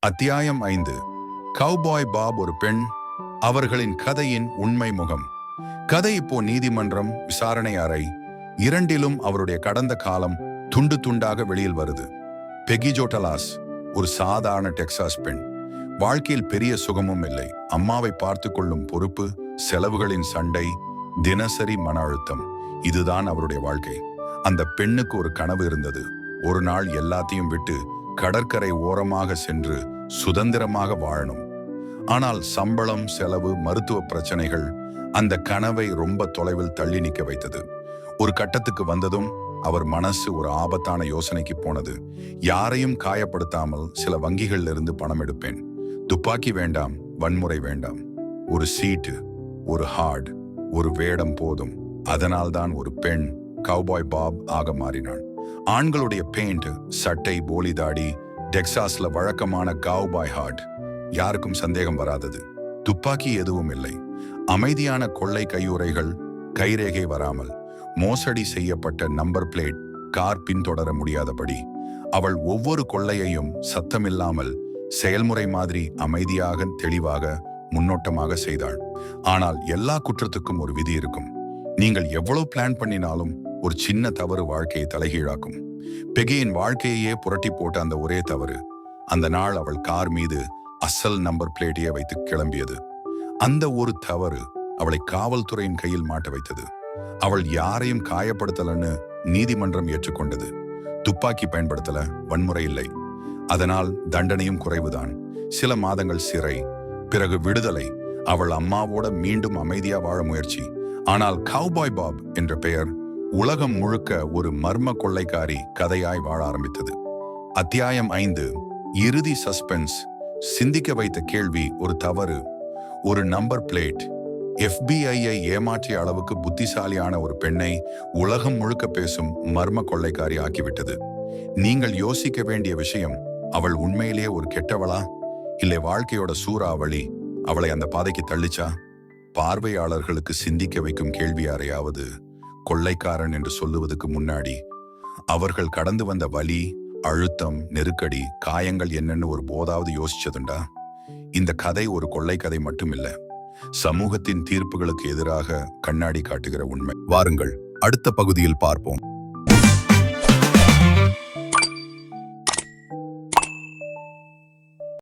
அத்தியாயம் ஐந்து. Cowboy pop ஒரு பெண் அவர்களின் கதையின் உண்மை முகம். கதை இப்போ நீதிமன்றம் விசாரணை அறை. இரண்டிலும் அவருடைய கடந்த காலம் துண்டு துண்டாக வெளியில் வருது. பெகி ஜோட்டலாஸ் ஒரு சாதாரண டெக்சாஸ் பெண். வாழ்க்கையில் பெரிய சுகமும் இல்லை. அம்மாவை பார்த்து கொள்ளும் பொறுப்பு செலவுகளின் சண்டை தினசரி மன அழுத்தம். இதுதான் அவருடைய வாழ்க்கை. அந்த பெண்ணுக்கு ஒரு கனவு இருந்தது. ஒரு நாள் எல்லாத்தையும் விட்டு கடற்கரை ஓரமாக சென்று சுதந்திரமாக வாழணும். ஆனால் சம்பளம் செலவு மருத்துவ பிரச்சனைகள் அந்த கனவை ரொம்ப தொலைவில் தள்ளி நிற்க வைத்தது. ஒரு கட்டத்துக்கு வந்ததும் அவர் மனசு ஒரு ஆபத்தான யோசனைக்கு போனது. யாரையும் காயப்படுத்தாமல் சில வங்கிகள்ல இருந்து பணம் எடுப்பேன். துப்பாக்கி வேண்டாம் வன்முறை வேண்டாம். ஒரு சீட்டு ஒரு ஹார்ட் ஒரு வேடம் போதும். அதனால்தான் ஒரு பெண் கவ்பாய் பாப் ஆக மாறினாள். ஆண்களுடைய பெயிண்ட் சட்டை போலி தாடி டெக்சாஸ்ல வழக்கமான காவ் பாய் ஹார்ட் யாருக்கும் சந்தேகம் வராதது. துப்பாக்கி எதுவும் இல்லை. அமைதியான கொள்ளை கையுறைகள் கைரேகை வராமல் மோசடி செய்யப்பட்ட நம்பர் பிளேட் கார் பின்தொடர முடியாதபடி அவள் ஒவ்வொரு கொள்ளையையும் சத்தமில்லாமல் செயல்முறை மாதிரி அமைதியாக தெளிவாக முன்னோட்டமாக செய்தாள். ஆனால் எல்லா குற்றத்துக்கும் ஒரு விதி இருக்கும். நீங்கள் எவ்வளவு பிளான் பண்ணினாலும் ஒரு சின்ன தவறு வாழ்க்கையை தலைகீழாக்கும். பெகியின் வாழ்க்கையே புரட்டி போட்ட அந்த ஒரே தவறு அந்த நாள் அவள் கார் மீது அசல் நம்பர் பிளேட்டையே வைத்து கிளம்பியது. அந்த ஒரு தவறு அவளை காவல்துறையின் கையில் மாட்ட வைத்தது. அவள் யாரையும் காயப்படுத்தலன்னு நீதிமன்றம் ஏற்றுக்கொண்டது. துப்பாக்கி பயன்படுத்தல வன்முறை இல்லை. அதனால் தண்டனையும் குறைவுதான். சில மாதங்கள் சிறை பிறகு விடுதலை. அவள் அம்மாவோட மீண்டும் அமைதியா வாழ முயற்சி. ஆனால் கவ்பாய் பாப் என்ற பெயர் உலகம் முழுக்க ஒரு மர்ம கொள்ளைக்காரி கதையாய் வாழ ஆரம்பித்தது. அத்தியாயம் ஐந்து இறுதி சஸ்பென்ஸ். சிந்திக்க வைத்த கேள்வி ஒரு தவறு ஒரு நம்பர் பிளேட். எஃபிஐயை ஏமாற்றிய அளவுக்கு புத்திசாலியான ஒரு பெண்ணை உலகம் முழுக்க பேசும் மர்ம கொள்ளைக்காரி ஆக்கிவிட்டது. நீங்கள் யோசிக்க வேண்டிய விஷயம் அவள் உண்மையிலேயே ஒரு கெட்டவளா? இல்லை வாழ்க்கையோட சூறாவளி அவளை அந்த பாதைக்கு தள்ளிச்சா? பார்வையாளர்களுக்கு சிந்திக்க வைக்கும் கேள்வி யாரையாவது கொள்ளைக்காரன் என்று சொல்லுவதற்கு முன்னாடி அவர்கள் கடந்து வந்த வலி அழுத்தம் நெருக்கடி காயங்கள் என்னன்னு ஒரு போதாவது யோசிச்சதுண்டா? இந்த கதை ஒரு கொள்ளை கதை மட்டுமில்ல. சமூகத்தின் தீர்ப்புகளுக்கு எதிராக கண்ணாடி காட்டுகிற உண்மை. வாருங்கள் அடுத்த பகுதியில் பார்ப்போம்.